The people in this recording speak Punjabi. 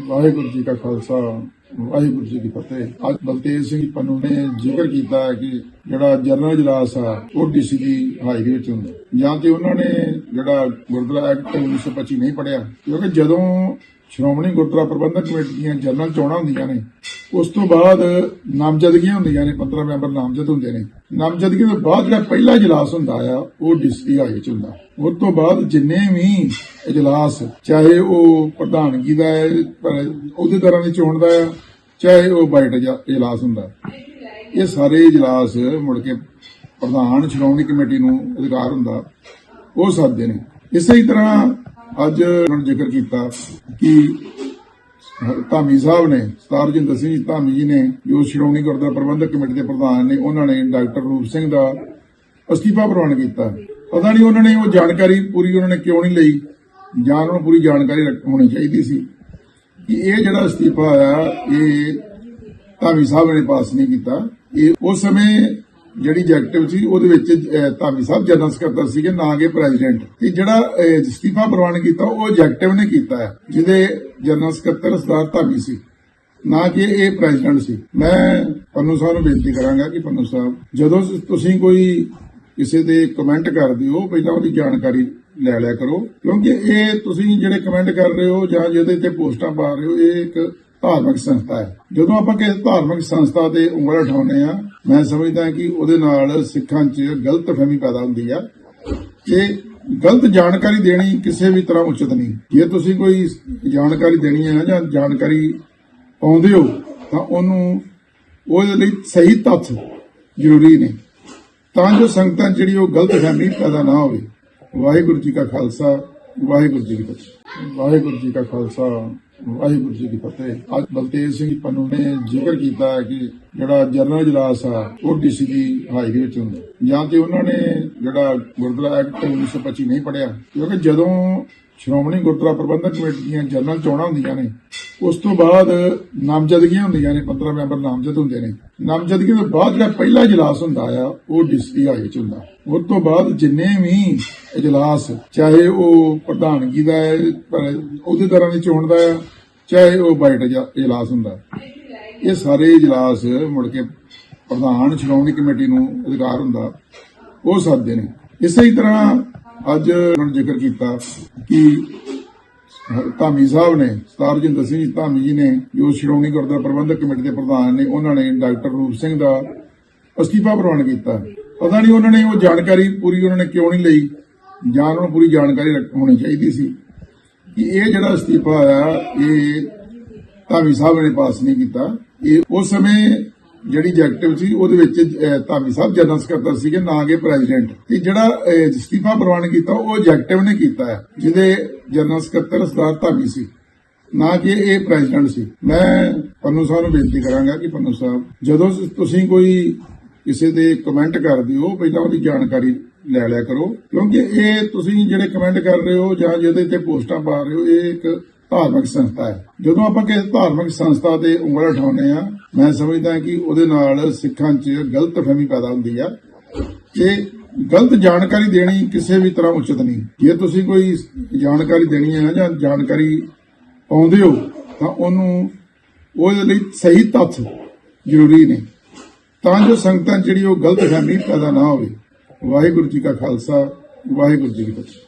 ਵਾਹਿਗੁਰੂ ਜੀ ਕਾ ਖਾਲਸਾ, ਵਾਹਿਗੁਰੂ ਜੀ ਕੀ ਫਤਿਹ। ਅੱਜ ਬਲਤੇਜ ਸਿੰਘ ਪੰਨੂ ਨੇ ਜ਼ਿਕਰ ਕੀਤਾ ਹੈ ਕਿ ਜਿਹੜਾ ਜਨਰਲ ਜਲਾਸ ਆ ਉਹ ਡੀਸੀ ਦੀ ਹਾਜ਼ਰੀ ਵਿੱਚ ਹੁੰਦਾ ਜਾਂ ਤੇ ਉਹਨਾਂ ਨੇ ਜਿਹੜਾ ਗੁਰਦੁਆਰਾ ਐਕਟ 1925 ਨਹੀਂ ਪੜਿਆ ਕਿਉਂਕਿ ਜਦੋਂ ਸ਼੍ਰੋਮਣੀ ਗੁਰਦੁਆਰਾ ਪ੍ਰਬੰਧਕ ਕਮੇਟੀ ਦੀਆਂ ਜਨਰਲ ਚੋਣਾਂ ਹੁੰਦੀਆਂ ਨੇ, ਉਸ ਤੋਂ ਬਾਅਦ ਨਾਮਜ਼ਦਗੀਆਂ ਹੁੰਦੀਆਂ ਨੇ 15 ਮੈਂਬਰ ਨਾਮਜ਼ਦ ਹੁੰਦੇ ਨੇ। ਨਾਮਜ਼ਦਗੀ ਤੋਂ ਬਾਅਦ ਜਿਹੜਾ ਪਹਿਲਾ ਇਜਲਾਸ ਹੁੰਦਾ ਆ, ਉਹ ਡੀਸੀ ਹਾਜ਼ਰੀ ਵਿੱਚ ਹੁੰਦਾ। ਉਸ ਤੋਂ ਬਾਅਦ ਜਿੰਨੇ ਵੀ ਇਜਲਾਸ, ਚਾਹੇ ਉਹ ਪ੍ਰਧਾਨਗੀ ਦਾ ਹੈ, ਪਰ ਉਹਦੇ ਤਰ੍ਹਾਂ ਦੀ ਚੋਣ ਦਾ ਆ, ਚਾਹੇ ਉਹ ਬਾਈਟ ਇਜਲਾਸ ਹੁੰਦਾ। ਇਹ ਸਾਰੇ ਇਜਲਾਸ ਮੁੜ ਕੇ ਪ੍ਰਧਾਨ ਸ਼੍ਰੋਮਣੀ ਕਮੇਟੀ ਨੂੰ ਅਧਿਕਾਰ ਹੁੰਦਾ, ਉਹ ਸੱਦਦੇ ਨੇ। ਇਸੇ ਤਰ੍ਹਾਂ ਅੱਜ ਉਹਨਾਂ ਨੇ ਜ਼ਿਕਰ ਕੀਤਾ ਕਿ ਧਾਮੀ ਸਾਹਿਬ ਨੇ, ਸਰਦਾਰ ਸਿੰਘ ਜੀ, ਧਾਮੀ ਜੀ ਨੇ, ਜੋ ਸ਼੍ਰੋਮਣੀ ਗੁਰਦੁਆਰਾ ਪ੍ਰਬੰਧਕ ਕਮੇਟੀ ਦੇ ਪ੍ਰਧਾਨ ਨੇ, ਉਹਨਾਂ ਨੇ ਡਾਕਟਰ ਰੂਪ ਸਿੰਘ ਦਾ ਅਸਤੀਫਾ ਪ੍ਰਵਾਨ ਕੀਤਾ। ਪਤਾ ਨਹੀਂ ਉਹਨਾਂ ਨੇ ਉਹ ਜਾਣਕਾਰੀ ਪੂਰੀ ਉਹਨਾਂ ਨੇ ਕਿਉਂ ਨਹੀਂ ਲਈ, ਜਾਂ ਉਹਨਾਂ ਨੂੰ ਪੂਰੀ ਜਾਣਕਾਰੀ ਹੋਣੀ ਚਾਹੀਦੀ ਸੀ ਕਿ ਇਹ ਜਿਹੜਾ ਅਸਤੀਫਾ ਆਇਆ, ਇਹ ਧਾਮੀ ਸਾਹਿਬ ਨੇ ਪਾਸ ਨਹੀਂ ਕੀਤਾ। ਇਹ ਉਸ ਸਮੇਂ ਜਿਹੜੀ ਐਗਜੈਕਟਿਵ ਸੀ ਉਹਦੇ ਵਿੱਚ ਧਾਮੀ ਸਾਹਿਬ ਜਨਰਲ ਸਕੱਤਰ ਸੀਗੇ ਨਾ ਕਿ ਪ੍ਰੈਜ਼ੀਡੈਂਟ ਤੇ ਜਿਹੜਾ ਅਹ, ਪ੍ਰਵਾਨ ਕੀਤਾ ਉਹ ਐਗਜੈਕਟਿਵ ਨੇ ਕੀਤਾ ਹੈ ਜਿਹਦੇ ਜਨਰਲ ਸਕੱਤਰ ਸਰਦਾਰ ਧਾਮੀ ਸੀ। ਨਾ ਕਿ ਇਹ ਪ੍ਰੈਜ਼ੀਡੈਂਟ ਸੀ। ਮੈਂ ਪੰਨੂ ਸਾਹਿਬ ਨੂੰ ਬੇਨਤੀ ਕਰਾਂਗਾ ਕਿ ਪੰਨੂ ਸਾਹਿਬ ਜਦੋਂ ਤੁਸੀਂ ਕੋਈ ਕਿਸੇ ਦੇ ਕਮੈਂਟ ਕਰਦੇ ਹੋ ਪਹਿਲਾਂ ਉਹਦੀ ਜਾਣਕਾਰੀ ਲੈ ਲਿਆ ਕਰੋ। ਕਿਉਂਕਿ ਇਹ ਤੁਸੀਂ ਜਿਹੜੇ ਕਮੈਂਟ ਕਰ ਰਹੇ ਹੋ ਜਾਂ ਜਿਹਦੇ ਤੇ ਪੋਸਟਾਂ ਪਾ ਰਹੇ ਹੋ ਇਹ ਇੱਕ ਧਾਰਮਿਕ ਸੰਸਥਾ ਹੈ। ਜਦੋਂ ਆਪਾਂ ਕਿਸੇ ਧਾਰਮਿਕ ਸੰਸਥਾ ਤੇ ਉਂਗਲ ਉਠਾਉਂਦੇ ਆ ਮੈਂ ਸਮਝਦਾ ਕਿ ਉਹਦੇ ਨਾਲ ਸਿੱਖਾਂ 'ਚ ਗਲਤਫਹਿਮੀ ਪੈਦਾ ਹੁੰਦੀ ਆ। ਕਿ ਗਲਤ ਜਾਣਕਾਰੀ ਦੇਣੀ ਕਿਸੇ ਵੀ ਤਰ੍ਹਾਂ ਉਚਿਤ ਨਹੀਂ। ਜੇ ਤੁਸੀਂ ਕੋਈ ਜਾਣਕਾਰੀ ਦੇਣੀ ਹੈ ਜਾਂ ਜਾਣਕਾਰੀ ਪਾਉਂਦੇ ਹੋ, ਤਾਂ ਉਹਨੂੰ ਉਹਦੇ ਲਈ ਸਹੀ ਤੱਥ ਜ਼ਰੂਰੀ ਨੇ। ਤਾਂ ਜੋ ਸੰਗਤਾਂ 'ਚ ਜਿਹੜੀ ਉਹ ਗਲਤ ਫਹਿਮੀ ਪੈਦਾ ਨਾ ਹੋਵੇ। ਵਾਹਿਗੁਰੂ ਜੀ ਕਾ ਖਾਲਸਾ। ਵਾਹਿਗੁਰੂ ਜੀ ਕੀ ਫਤਿਹ। ਵਾਹਿਗੁਰੂ ਜੀ ਕਾ ਖਾਲਸਾ, ਵਾਹਿਗੁਰੂ ਜੀ ਕੀ ਫਤਿਹ। ਅੱਜ ਬਲਤੇਜ ਸਿੰਘ ਪੰਨੂ ਨੇ ਜ਼ਿਕਰ ਕੀਤਾ ਹੈ ਕਿ ਜਿਹੜਾ ਜਰਨਲ ਜਲਾਸ ਆ, ਉਹ ਡੀਸੀ ਦੀ ਹਾਜ਼ਰੀ ਵਿੱਚ ਹੁੰਦਾ ਜਾਂ ਤੇ ਉਹਨਾਂ ਨੇ ਜਿਹੜਾ ਗੁਰਦੁਆਰਾ ਐਕਟ 1925 ਨਹੀਂ ਪੜਿਆ ਕਿਉਂਕਿ ਜਦੋਂ ਸ਼੍ਰੋਮਣੀ ਗੁਰਦੁਆਰਾ ਪ੍ਰਬੰਧਕ ਕਮੇਟੀ ਦੀਆਂ ਜਨਰਲ ਚੋਣਾਂ ਹੁੰਦੀਆਂ ਨੇ ਉਸ ਤੋਂ ਬਾਅਦ ਨਾਮਜ਼ਦਗੀਆਂ ਹੁੰਦੀਆਂ ਨੇ 15 ਮੈਂਬਰ ਨਾਮਜ਼ਦ ਹੁੰਦੇ ਨੇ। ਨਾਮਜ਼ਦਗੀ ਤੋਂ ਬਾਅਦ ਜਿਹੜਾ ਪਹਿਲਾ ਇਜਲਾਸ ਹੁੰਦਾ ਆ, ਉਹ ਡੀਸੀ ਹਾਈ ਵਿੱਚ ਹੁੰਦਾ। ਉਸ ਤੋਂ ਬਾਅਦ ਜਿੰਨੇ ਵੀ ਇਜਲਾਸ, ਚਾਹੇ ਉਹ ਪ੍ਰਧਾਨਗੀ ਦਾ ਹੈ, ਪਰ ਉਹਦੇ ਤਰ੍ਹਾਂ ਦੀ ਚੋਣ ਦਾ ਆ, ਚਾਹੇ ਉਹ ਬਾਈਟ ਇਜਲਾਸ ਹੁੰਦਾ। ਇਹ ਸਾਰੇ ਇਜਲਾਸ ਮੁੜ ਕੇ ਪ੍ਰਧਾਨ ਸ਼੍ਰੋਮਣੀ ਕਮੇਟੀ ਨੂੰ ਅਧਿਕਾਰ ਹੁੰਦਾ। ਉਹ ਸੱਦਦੇ ਨੇ। ਇਸੇ ਤਰ੍ਹਾਂ ਅੱਜ ਉਹਨਾਂ ਜ਼ਿਕਰ ਕੀਤਾ ਕਿ ਧਾਮੀ ਸਾਹਿਬ ਨੇ ਸਰਦਾਰ ਜਿੰਦਰ ਸਿੰਘ ਧਾਮੀ ਜੀ ਨੇ, ਜੋ ਸ਼੍ਰੋਮਣੀ ਗੁਰਦੁਆਰਾ ਪ੍ਰਬੰਧਕ ਕਮੇਟੀ ਦੇ ਪ੍ਰਧਾਨ ਨੇ, ਉਹਨਾਂ ਨੇ ਡਾਕਟਰ ਰੂਪ ਸਿੰਘ ਦਾ ਅਸਤੀਫਾ ਪ੍ਰਵਾਨ ਕੀਤਾ। ਪਤਾ ਨਹੀਂ ਉਹਨਾਂ ਨੇ ਉਹ ਜਾਣਕਾਰੀ ਪੂਰੀ ਉਹਨਾਂ ਨੇ ਕਿਉਂ ਨਹੀਂ ਲਈ, ਜਾਂ ਉਹਨਾਂ ਨੂੰ ਪੂਰੀ ਜਾਣਕਾਰੀ ਹੋਣੀ ਚਾਹੀਦੀ ਸੀ। ਕਿ ਇਹ ਜਿਹੜਾ ਅਸਤੀਫਾ ਆਇਆ, ਇਹ ਧਾਮੀ ਸਾਹਿਬ ਨੇ ਪਾਸ ਨਹੀਂ ਕੀਤਾ। ਇਹ ਉਸ ਸਮੇਂ ਜਿਹੜੀ ਐਗਜੈਕਟਿਵ ਸੀ ਉਹਦੇ ਵਿੱਚ ਧਾਮੀ ਸਾਹਿਬ ਜਨਰਲ ਸਕੱਤਰ ਸੀਗੇ ਨਾ ਕਿ ਪ੍ਰੈਜ਼ੀਡੈਂਟ ਤੇ ਜਿਹੜਾ ਅਹ, ਪ੍ਰਵਾਨ ਕੀਤਾ ਉਹ ਐਗਜੈਕਟਿਵ ਨੇ ਕੀਤਾ ਹੈ ਜਿਹਦੇ ਜਨਰਲ ਸਕੱਤਰ ਸਰਦਾਰ ਧਾਮੀ ਸੀ। ਨਾ ਕਿ ਇਹ ਪ੍ਰੈਜ਼ੀਡੈਂਟ ਸੀ। ਮੈਂ ਪੰਨੂ ਸਾਹਿਬ ਨੂੰ ਬੇਨਤੀ ਕਰਾਂਗਾ ਕਿ ਪੰਨੂ ਸਾਹਿਬ ਜਦੋਂ ਤੁਸੀਂ ਕੋਈ ਕਿਸੇ ਦੇ ਕਮੈਂਟ ਕਰਦੇ ਹੋ ਪਹਿਲਾਂ ਉਹਦੀ ਜਾਣਕਾਰੀ ਲੈ ਲਿਆ ਕਰੋ। ਕਿਉਂਕਿ ਇਹ ਤੁਸੀਂ ਜਿਹੜੇ ਕਮੈਂਟ ਕਰ ਰਹੇ ਹੋ ਜਾਂ ਜਿਹਦੇ ਤੇ ਪੋਸਟਾਂ ਪਾ ਰਹੇ ਹੋ ਇਹ ਇੱਕ ਧਾਰਮਿਕ ਸੰਸਥਾ ਹੈ। ਜਦੋਂ ਆਪਾਂ ਕਿਸੇ ਧਾਰਮਿਕ ਸੰਸਥਾ ਤੇ ਉਂਗਲ ਉਠਾਉਂਦੇ ਆ ਮੈਂ ਸਮਝਦਾ ਕਿ ਉਹਦੇ ਨਾਲ ਸਿੱਖਾਂ 'ਚ ਗ਼ਲਤ ਫਹਿਮੀ ਪੈਦਾ ਹੁੰਦੀ ਆ। ਕਿ ਗਲਤ ਜਾਣਕਾਰੀ ਦੇਣੀ ਕਿਸੇ ਵੀ ਤਰ੍ਹਾਂ ਉਚਿਤ ਨਹੀਂ। ਜੇ ਤੁਸੀਂ ਕੋਈ ਜਾਣਕਾਰੀ ਦੇਣੀ ਹੈ ਜਾਂ ਜਾਣਕਾਰੀ ਪਾਉਂਦੇ ਹੋ, ਤਾਂ ਉਹਨੂੰ ਉਹਦੇ ਲਈ ਸਹੀ ਤੱਥ ਜ਼ਰੂਰੀ ਨੇ। ਤਾਂ ਜੋ ਸੰਗਤਾਂ 'ਚ ਜਿਹੜੀ ਉਹ ਗਲਤ ਫਹਿਮੀ ਪੈਦਾ ਨਾ ਹੋਵੇ। ਵਾਹਿਗੁਰੂ ਜੀ ਕਾ ਖਾਲਸਾ, ਵਾਹਿਗੁਰੂ ਜੀ ਕੀ ਫਤਿਹ।